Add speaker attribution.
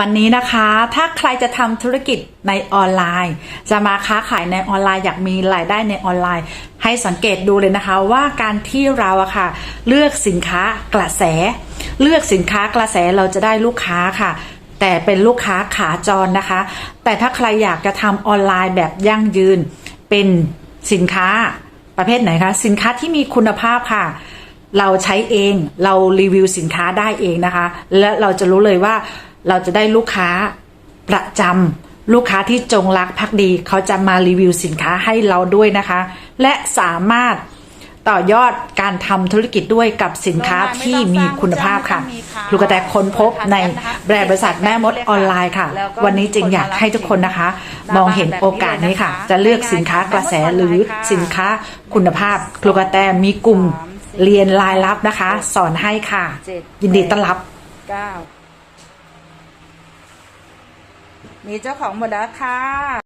Speaker 1: วันนี้นะคะถ้าใครจะทำธุรกิจในออนไลน์ จะมาค้าขายในออนไลน์อยากมีรายได้ในออนไลน์ ให้สังเกตดูเลยนะคะว่าการที่เราอะค่ะ เลือกสินค้ากระแส เลือกสินค้ากระแสเราจะได้ลูกค้าค่ะ แต่เป็นลูกค้าขาจรนะคะ แต่ถ้าใครอยากจะทำออนไลน์แบบยั่งยืน เป็นสินค้าประเภทไหนคะสินค้าที่มีคุณภาพค่ะเราใช้เองเรารีวิวสินค้าได้เองนะคะ และเราจะรู้เลยว่า เราจะได้ลูกค้าประจำลูกค้าที่จงรักภักดี เขาจะมารีวิวสินค้าให้เราด้วยนะคะ และสามารถต่อยอดการทำธุรกิจด้วยกับสินค้าที่มีคุณภาพค่ะครูกระแตค้นพบในแบรนด์บริษัทแม่มดออนไลน์ค่ะ วันนี้จึงอยากให้ทุกคนนะคะ มองเห็นโอกาสนี้ค่ะ จะเลือกสินค้ากระแสหรือสินค้าคุณภาพครูกระแตมีกลุ่มเรียนรายลับนะคะ สอนให้ค่ะ
Speaker 2: เจ็ด
Speaker 1: ยินดีต้อนรับ
Speaker 2: เก้า มีเจ้าของหมดแล้วค่ะ